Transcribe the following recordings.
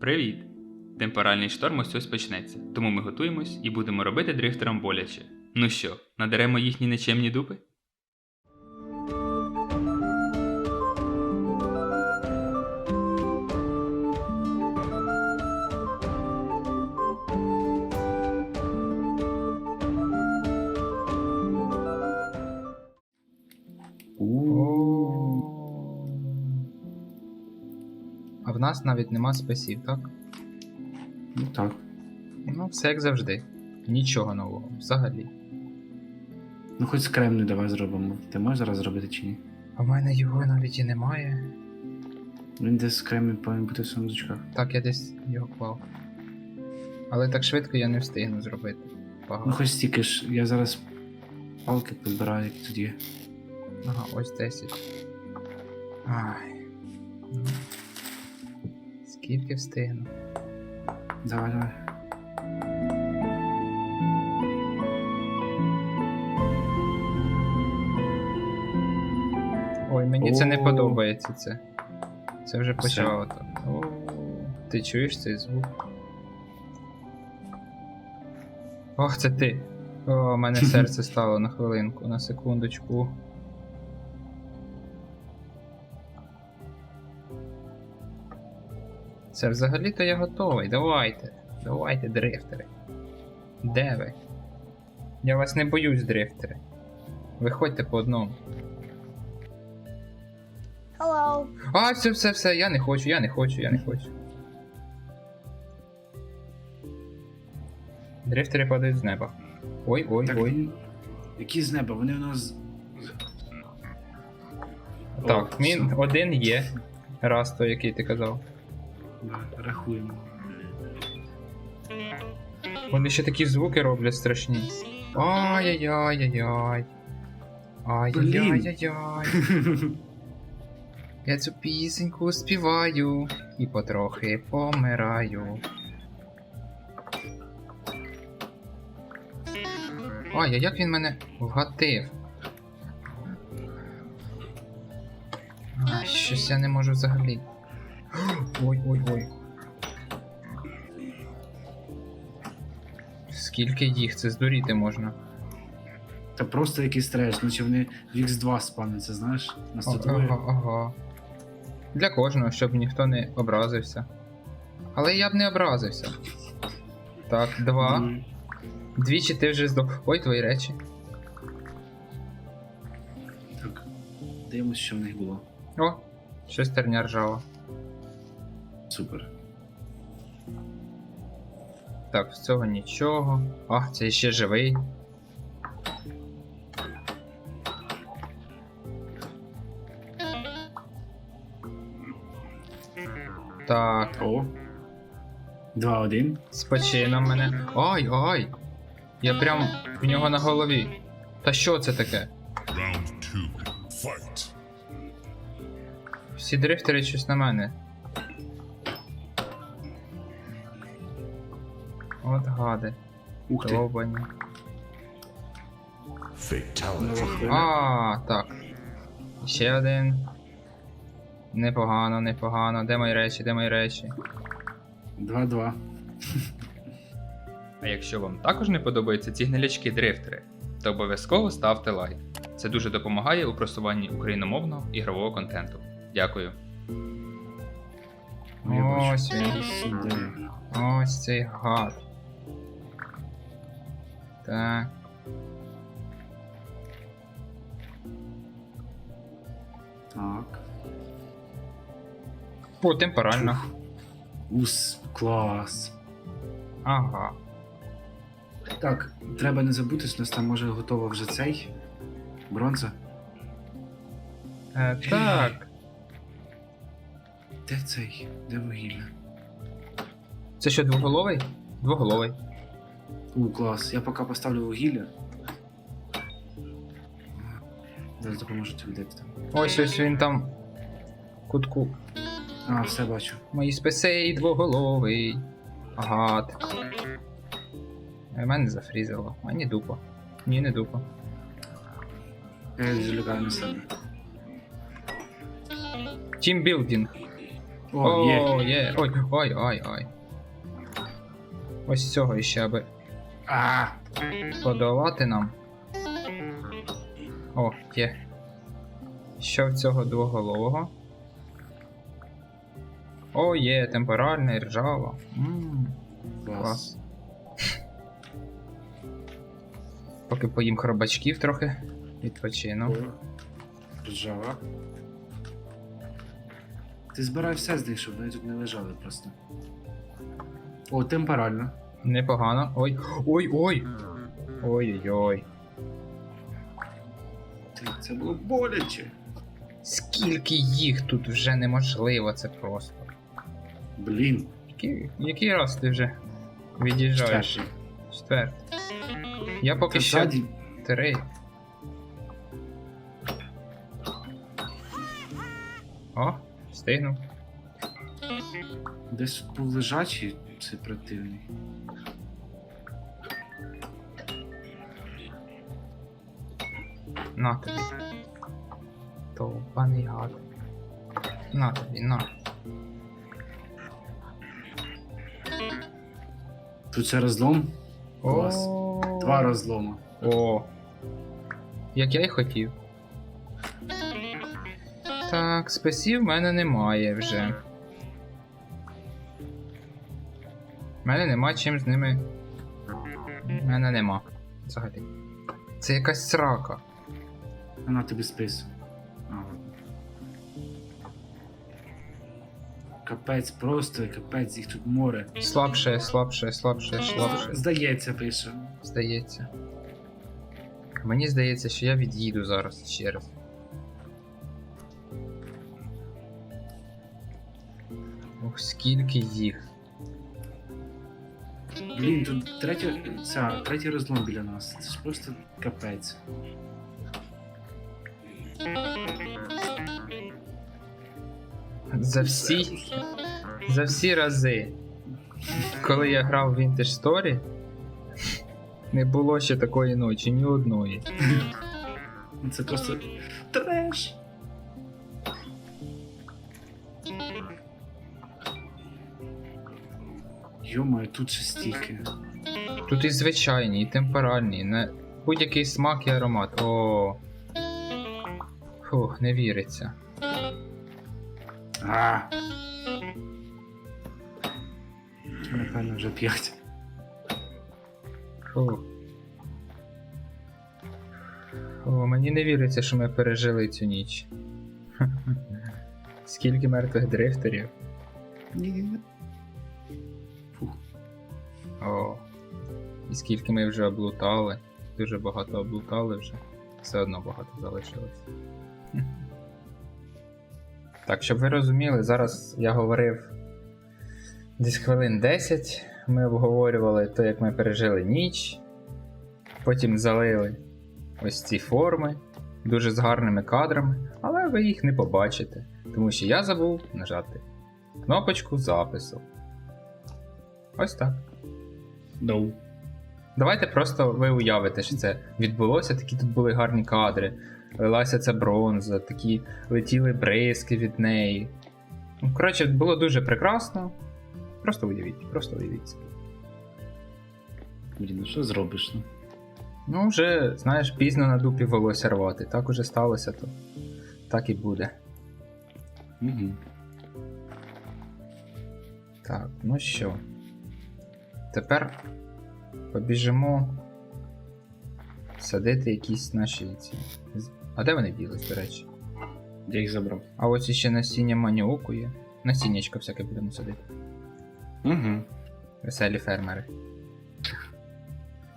Привіт! Темпоральний шторм ось ось почнеться, тому ми готуємось і будемо робити дрифтерам боляче. Ну що, надеремо їхні нечемні дупи? А в нас навіть нема спасів, так? Ну так. Ну, все як завжди. Нічого нового, взагалі. Ну хоч скремний давай зробимо. Ти можеш зараз зробити чи ні? А в мене його навіть і немає. Він десь скремний повинен бути в сундучках. Так, я десь його клав. Але так швидко я не встигну зробити. Ну хоч стільки ж, я зараз палки підбираю, тут є. Ага, ось 10. Ай. Ну. Скільки встигну? Давай, давай. Ой, мені це не подобається це. Це вже почало так. Ти чуєш цей звук? Ох, це ти. О, у мене серце стало на хвилинку, на секундочку. Це взагалі-то я готовий. Давайте. Давайте, дрифтери. Де ви? Я вас не боюсь, дрифтери. Виходьте по одному. Hello. А, все, все, все, я не хочу, я не хочу, я не хочу. Дрифтери падають з неба. Ой, ой, Так, ой. Які з неба? Вони у нас. Так, О, мін все. один є. Раз той, який ти казав. Рахуємо. Вони ще такі звуки роблять страшні. Ай-яй-яй-яй-яй. Ай-яй-яй-яй-яй. Я цю пісеньку співаю і потрохи помираю. Ай, а як він мене вгатив? А, щось я не можу взагалі. Ой, ой, ой. Скільки їх, це здуріти можна. Та просто якийсь треш, наче вони в X2 спавняться, знаєш? Нас тут Ага, ага. Для кожного, щоб ніхто не образився. Але я б не образився. Так, два. Ну, Двічі ти вже здох. Ой, твої речі. Так. Дивимось, що в них було. О, щось терня ржава. Супер. Так, з цього нічого. А, це ще живий. Так, О. 2-1. з почином мене. Ай, ай! Я прям в нього на голові. Та що це таке? Round two, fight. Всі дрифтери щось на мене. От гади. Ух ти. Довбані. А, так. Ще один. Непогано, непогано. Де мої речі, де мої речі? 2-2. А якщо вам також не подобаються ці гнилячки дрифтери, то обов'язково ставте лайк. Це дуже допомагає у просуванні україномовного ігрового контенту. Дякую. Ось він. Ось цей гад. Так. Так. О, темпорально. Ус, клас. Ага. Так, треба не забути, що у нас там може готово вже цей. Бронза. Е, так. Де цей? Де вугілля? Це що, двоголовий? Двоголовий. У, клас. Я поки поставлю вугілля. Зараз допоможу тобі де ти там. Ось ось він там. в Кутку. А, все бачу. Мої списей двоголовий. Гад. Е, Мене зафрізило. Мені дупа. Ні, не дупа. Я залягаю на себе. Є. О, є. Ой, ой, ой, ой. Ось цього іще аби А, подолати нам. О, є. Що в цього двоголового? О, є, темпоральне, ржава. Клас. Поки поїм хробачків трохи. Відпочину. Ржава. Ти збирай все них, щоб вони тут не лежали просто. О, темпорально. Непогано. Ой. Ой, ой. Ой-ой-ой. Це було боляче. Скільки їх тут вже неможливо, це просто. Блін. Який, який раз ти вже від'їжджаєш? Четвертий. Четвертий. Я поки Це що ззаді. три. О, встигнув. Десь був лежачий цей противний. На тобі. Довбаний гад. На тобі, на. Тут це розлом. Клас. Два розлома. О. Як я й хотів. Так, спасів в мене немає вже. Мене нема чим з ними. В мене нема. Взагалі. Це якась срака. А на тобі спис. Ага. Капець, просто капець, їх тут море. Слабше, слабше, слабше, слабше. Здається, пише. Здається. Мені здається, що я від'їду зараз ще раз. Ох, скільки їх. Блін, тут третя, ця, третій розлом біля нас. Це ж просто капець. За всі, за всі рази, коли я грав в Vintage Story, не було ще такої ночі, ні одної. Це просто Йомаю, тут ще стільки. Тут і звичайні, і темперальні, на будь-який смак і аромат. О. Фух, не віриться. А. Напевно, вже п'ять. Фух. О, мені не віриться, що ми пережили цю ніч. Скільки мертвих дрифтерів. О. І скільки ми вже облутали. Дуже багато облутали вже. Все одно багато залишилось. Так, щоб ви розуміли, зараз я говорив десь хвилин 10. Ми обговорювали те, як ми пережили ніч. Потім залили ось ці форми дуже з гарними кадрами, але ви їх не побачите, тому що я забув нажати кнопочку запису. Ось так. No. Давайте просто ви уявите, що це відбулося, такі тут були гарні кадри. Лилася ця бронза, такі летіли бризки від неї. Ну, коротше, було дуже прекрасно. Просто уявіть, просто уявіть. Блін, ну що зробиш? Ну? Ну, вже, знаєш, пізно на дупі волосся рвати. Так уже сталося, то так і буде. Угу. Так, ну що. Тепер побіжимо садити якісь наші ці. А де вони ділись, до речі? Я їх забрав. А ось іще насіння маніоку є. Насіннячко всяке будемо садити. Угу. Веселі фермери.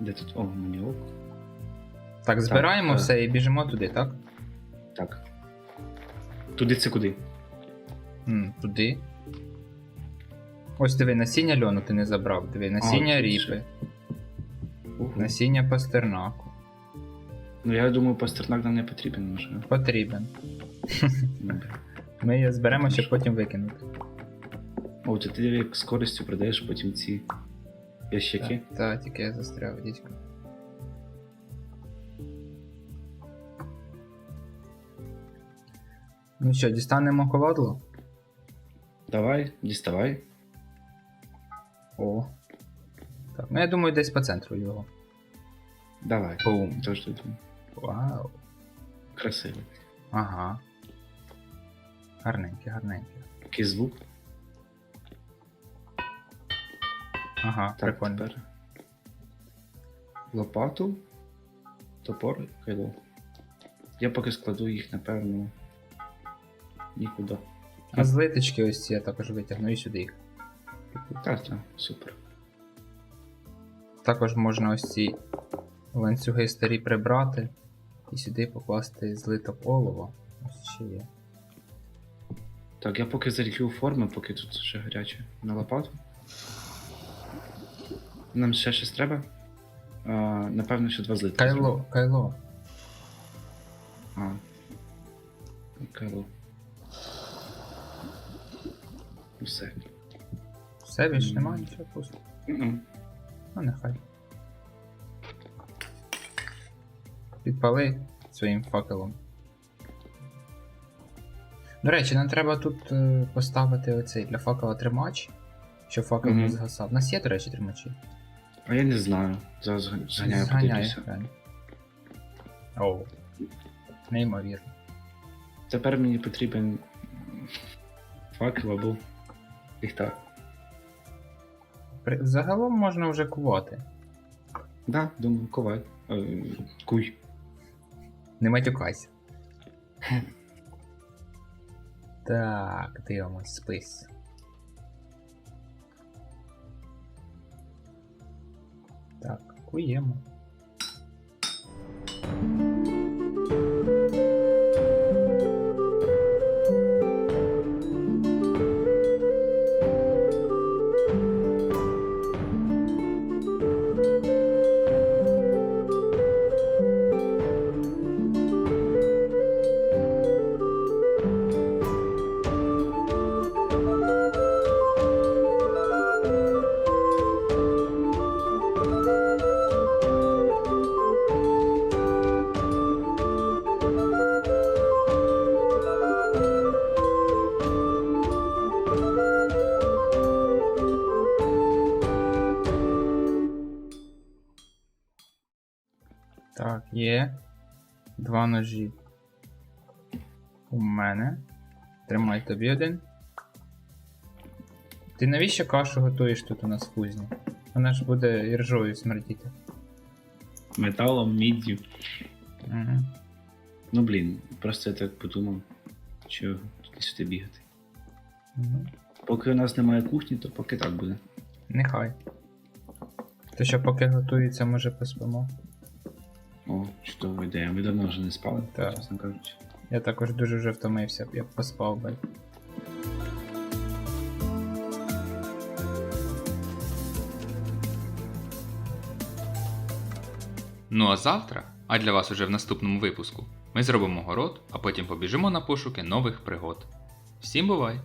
Де тут? О, маніок. Так, збираємо так. все і біжимо туди, так? Так. Туди це куди? М, туди. Ось диви, насіння льону ти не забрав. Диви, насіння тут ріпи. Ого. насіння пастернаку. Ну я думаю, пастернак нам не потрібен може. Потрібен. Ну, Ми її зберемо, щоб потім викинути. О, це ти як з користю продаєш потім ці ящики. Так, та, тільки я застряв, дідько. Ну що, дістанемо ковадло? Давай, діставай. О. Так, ну я думаю, десь по центру його. Давай. Бум. Тож тут Вау. красивий. Ага. Гарненький, гарненький. Який звук. Ага, Так, прикольно. тепер. Лопату, топор, кайло. Я поки складу їх, напевно. Нікуди. А з литочки ось ці я також витягну і сюди їх. Так, так, супер. Також можна ось ці ланцюги старі прибрати і сюди покласти злиток олова. Ось ще є. Так, я поки залью форми, поки тут ще гаряче. На лопату. Нам ще щось треба? А, напевно, ще два злитки. Кайло, кайло. А. Кайло. Все. Все більш немає нічого пусто. Ну нехай. Підпали своїм факелом. До речі, нам треба тут е, поставити оцей для факела тримач, щоб факел не згасав. У нас є, до речі, тримачі. А я не знаю. Зараз зга- зганяю, подивлюся. Оу. Неймовірно. Тепер мені потрібен факел або ліхтар. Загалом можна вже кувати. Да, думаю, кувай. Е, Куй. Не матюкайся. Так, дивимось спис. Так, куємо. Два ножі. У мене. Тримай тобі один. Ти навіщо кашу готуєш тут у нас в кузні? Вона ж буде іржою смердіти. Металом, міддю. Угу. Ну блін, просто я так подумав, що туди сюди бігати. Ну, Поки у нас немає кухні, то поки так буде. нехай. То що поки готується, може поспимо. О, чудова ідея. Ми давно вже не спали, Так. чесно кажучи. Я також дуже вже втомився, я б поспав би. Ну а завтра, а для вас уже в наступному випуску, ми зробимо город, а потім побіжимо на пошуки нових пригод. Всім бувай!